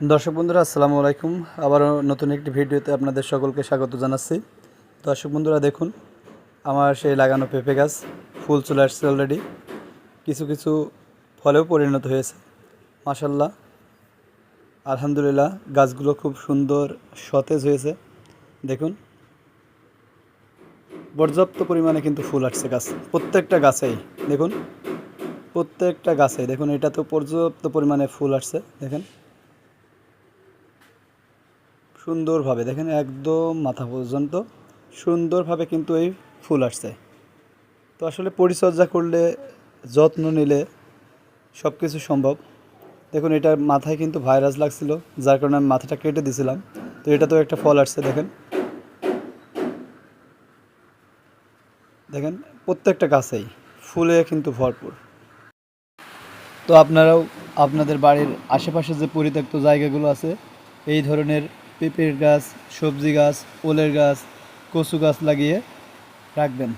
দর্শক বন্ধুরা, আসসালামু আলাইকুম। আবারও নতুন একটি ভিডিওতে আপনাদের সকলকে স্বাগত জানাচ্ছি। দর্শক বন্ধুরা, দেখুন, আমার সেই লাগানো পেঁপে গাছ ফুল চলে আসছে অলরেডি কিছু কিছু ফলেও পরিণত হয়েছে। মাসাল্লাহ আলহামদুলিল্লাহ, গাছগুলো খুব সুন্দর সতেজ হয়েছে। দেখুন, পর্যাপ্ত পরিমাণে কিন্তু ফুল আসছে গাছ। প্রত্যেকটা গাছেই, দেখুন, প্রত্যেকটা গাছে দেখুন, এটা তো পর্যাপ্ত পরিমাণে ফুল আসছে, দেখেন। সুন্দরভাবে, দেখেন একদম মাথা পর্যন্ত সুন্দরভাবে কিন্তু এই ফুল আসছে। তো আসলে পরিচর্যা করলে, যত্ন নিলে সব কিছু সম্ভব। দেখুন এটার মাথায় কিন্তু ভাইরাস লাগছিল, যার কারণে আমি মাথাটা কেটে দিয়েছিলাম তো এটা তো একটা ফল আসছে, দেখেন। দেখেন, প্রত্যেকটা গাছেই ফুলে কিন্তু ভরপুর। তো আপনারাও, আপনাদের বাড়ির আশেপাশে যে পরিত্যক্ত জায়গাগুলো আছে, এই ধরনের পেঁপের গাছ সবজি গাছ ওলের গাছ কচু গাছ লাগিয়ে রাখবেন।